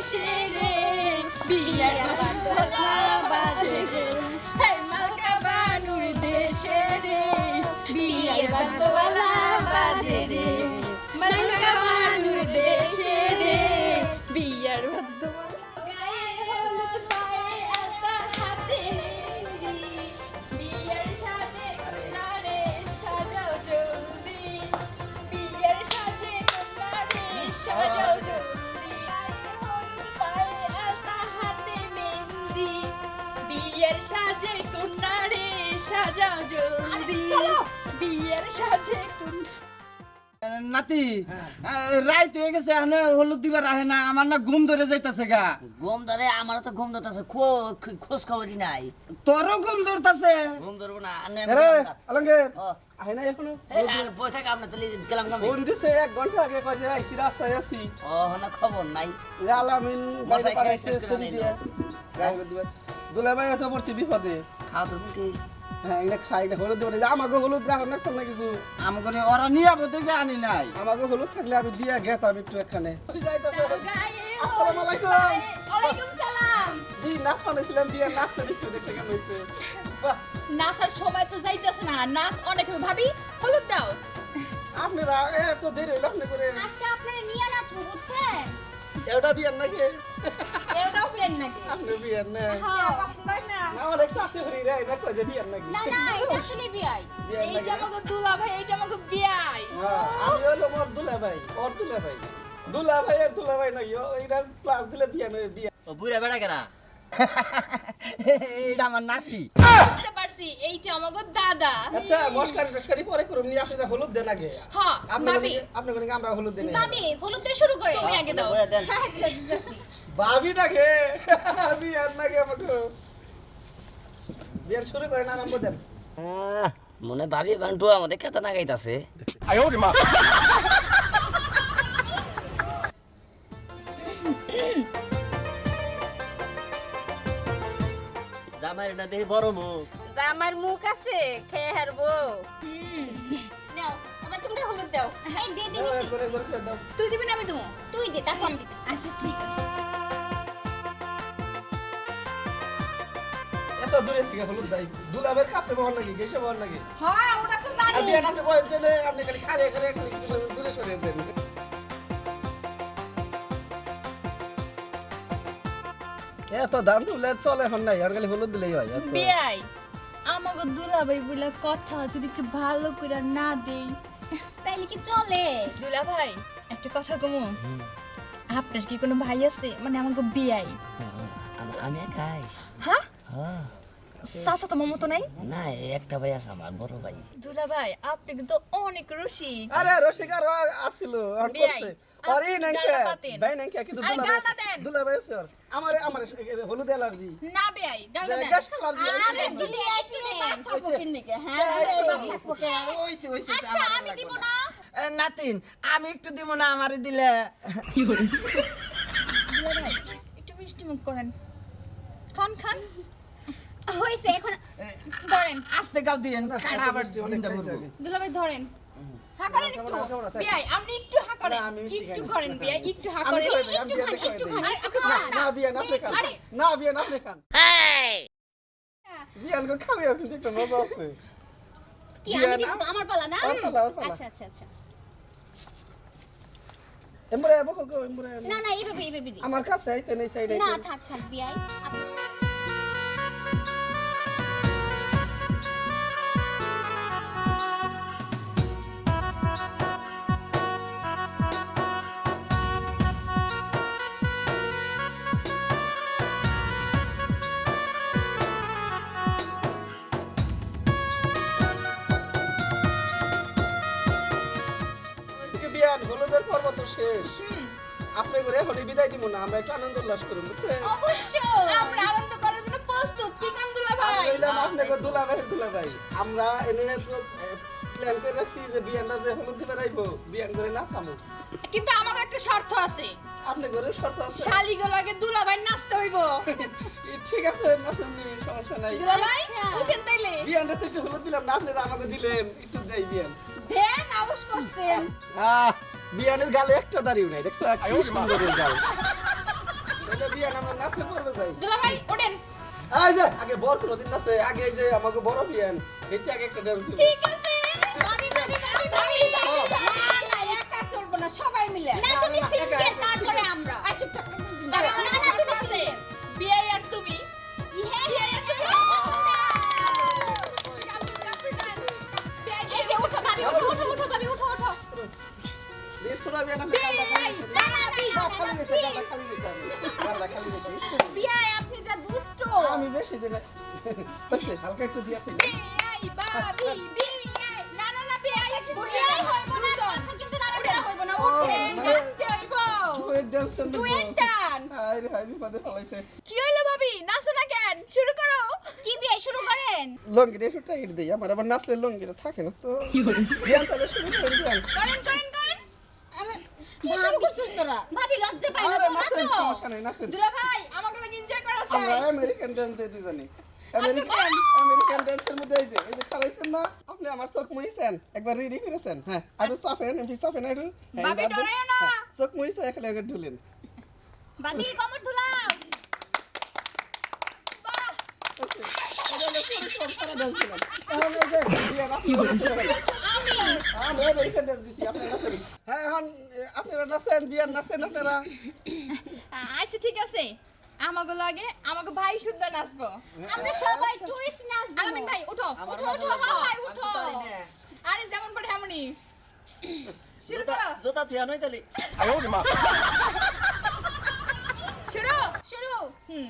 দেশে গে বিয়ার বান্দোলা বাজে রে। হে মালকা বানুর দেশে রে বিয়ার বিয়ের সাজে কন্যারে সাজাও জলদি বিয়ের সাজে কন্যা নাতি রাইতে হয়ে গেছে এখানে হলুদ দিবার আহে না আমার না ঘুম ধরে যাইতাছে গা। ঘুম ধরে আমার তো ঘুম ধরতেছে খোঁজ খবরই নাই। তোরও ঘুম ধরতাছে? ঘুম ধরবো না আনে আরে আলমগীর ও, আহে না এখনও? বই থাকে আমরা তাহলে গেলাম কামে ফোন দিছে এক ঘণ্টা আগে কয়ে আইসি রাস্তায় আছি। ও না খবর নাই। আলামিন মশাই বাইরে পাঠাইছে খেয়ে শেষ করে ছবি নিলো। দিয়ে গায়ে হলুদ দিবে। দুলা ভাই হয়তো পড়ছি বিপদে খাওয়া তোর কি? হ্যাঁ এটা খাই এটা হলুদ দেবো আমাকে হলুদ রাখো না না কিছু। আমাকে ওরা নিয়ে আবো থেকে আনি নাই। আমাকে হলুদ থাকলে আমি দিয়ে গেতাম একটু এখানে আসসালামু আলাইকুম। ওয়ালাইকুম সালাম। এই নাচ বানাইছিলাম দিয়ে নাচতে একটু দেখতে কেমন হয়েছে। নাচার সময় তো যাইতেছে না। নাচ অনেক ভাবি হলুদ দাও। আপনারা এত দেরি হইল আপনি করে আজকে আপনারা নিয়ে নাচবো বুঝছেন? এটা বিয়ার নাকি? এটাও ফ্রেন্ড নাকি? আপনি বিয়ার না। হ্যাঁ। না। অনেক শাশি হরি রে এটা কয়ে যে বিয়ার নাকি? না না এটা আসলে বিয়াই। এইটা আমাকে দুলা ভাই এইটা আমাকে বিয়াই। হ্যাঁ, আমি হলো মোর দুলা ভাই ওর দুলা ভাই দুলা ভাই আর দুলা ভাই নাকি ও এটা প্লাস দিলে বিয়া নয় বিয়া ও বুড়া বেড়া কেনা এইটা আমার নাতি। এইটা আমাকে দাদা। আচ্ছা মস্কারি টস্কারি পরে করুন নিয়ে আপনারা হলুদ দেন আগে। হ্যাঁ ভাবি আপনার কোনো আমরা হলুদ দেন ভাবি হলুদ দিয়ে শুরু করে। তুমি আগে দাও। আচ্ছা ভাবি নাকি বিয়ার আমাকে। বিয়ার শুরু করেন আরম্ভ দেন। আহ, মনে ভাবি বান্টু আমাদের কেতা না গাইতাছে। জামাই না দেখি বড় মুখ। জামার মুখ আছে খেয়ে হারবো। নাও আবার তুমি হলুদ দাও। এই দে দে হ্যাঁ, দাও। তুই দিবি না আমি দেবো। তুই দে তারপর আমি আচ্ছা ঠিক আছে। এত দূরে থেকে হলুদ দুলা কাছে বহন গেছে বহন নাকি হ্যাঁ ওটা তো জানি। বিয়ার আপনি বলেন চলে আপনি খালি খারে খারে খালি দূরে সরে দেন। এত দাম তুলে চলে এখন নাই আর খালি হলুদ দিলেই হয় বিয়াই। আমাকে দুলাভাই বলে কথা যদি একটু ভালো করে না দেই তাইলে কি চলে? দুলা ভাই একটা কথা কমু। আপনার কি কোনো ভাই আছে? মানে আমাকে বিয়াই। আমি একাই হ্যাঁ? হ্যাঁ। চাচা তোমার মতো নাই? না একটা ভাই আছে আমার বড় ভাই। দুলা ভাই আপনি কিন্তু অনেক রসিক। আরে আসিল আর করছে। আরে নাকি ভাই নাকি কিন্তু দুলা ভাই দুলা ভাই আছে আমার আমার হলুদ অ্যালার্জি। না দেন। আরে কি নাতিন আমি একটু দিব না আমারে দিলে একটু মিষ্টি মুখ করেন খান খান হয়েছে এখন ধরেন আস্তে গাও দিয়েন আবার চিন্তা করব ভাই ধরেন একটু আপনি একটু একটু না। করেন বিয়াই একটু না, একটু খান একটু খান না খান আপনি খান না বিয়ান আপনি খান খাবে আপনি একটা মজা আছে। কি আমি দিব আমার পালা না। আচ্ছা আচ্ছা আচ্ছা। এমরে বকো এমরে না না এইভাবে এইভাবে আমার কাছে আইতে নেই সাইডে না থাক থাক বিয়াই। আপনি করে হলি বিদায় দিব না আমরা একটু আনন্দ উল্লাস করুন বুঝছেন? অবশ্যই। আমরা আনন্দ করার জন্য প্রস্তুত। কি কাম দুলা ভাই আপনাকে দুলা ভাই দুলা ভাই আমরা এনে প্ল্যান করে রাখছি যে বিয়ানটা যে হলুদ দিবে রাইবো বিয়ান করে নাচামু কিন্তু আমাকে একটা শর্ত আছে। আপনি করে শর্ত আছে? শালিগুলোকে দুলা ভাই নাচতে হইব। ঠিক আছে নাচুন সমস্যা নাই। দুলা ভাই উঠেন তাইলে। বিয়ানটা তো একটু হলুদ দিলাম না আপনারা আমাকে দিলেন। একটু দেই বিয়ান। দেন আউস করছেন। আহ বিয়ানের গালে একটা দাঁড়িয়ে নাই দেখছ? কি সুন্দর এই গাল। বিয়ান আমরা নাচে করবে যাই। দুলা ভাই ওঠেন আগে বর কোনদিন নাচে আগে এই যে আমাকে বড় বিয়ান এতে আগে একটা ঠিক আছে। বিয়ে আপনি যা দুষ্ট। আমি বেশি দিনে বেশি হালকা একটু দিয়া থেকে। বিয়ে ভাবি বিয়ে না না না বিয়ে বিয়ে হইব না কথা কিন্তু না না হইব না উঠে। নাচতে হইব। ওই ডান্স করতে ডুয়েট ডান্স হাই হাই বাদে ফলাইছে। কি হইল ভাবি? নাচো না কেন? শুরু করো। কি বিয়ে শুরু করেন? লঙ্গিটা একটু টাইট দেই। আমার আবার নাচলে লঙ্গিটা থাকে না তো। বিয়ান তাহলে শুরু করেন করেন কি শুরু করছিস তোরা ভাবি লজ্জা পাই না নাচো সমস্যা নাই নাচেন দুলা ভাই আমাকে লাগে এনজয় করা আমরা আমেরিকান ডান্স দিয়ে দুজনে আচ্ছা, আমেরিকান আমেরিকান ডান্সের মধ্যে এই যে এই যে খালাইছেন না আপনি আমার চোখ মুইছেন একবার রেডি করেছেন হ্যাঁ আর চাফেন এমপি চাফেন আর ভাবি ডরাইও না চোখ মুইছে এখানে একবার ঢুলেন ভাবি কমর ধুলাও বাহ তাহলে যে হ্যাঁ এখন আপনারা নাচেন। বিয়ান নাচেন আপনারা। আচ্ছা ঠিক আছে। আমাকে লাগে আমাকে ভাই শুদ্ধ নাচবো। আমরা সবাই টুইস্ট নাচ আলামিন ভাই উঠো উঠো উঠো ভাই উঠো। আরে যেমন পড়ে এমনই শুরু করো। জোতা থিয়া নই তালি। শুরু শুরু। হুম।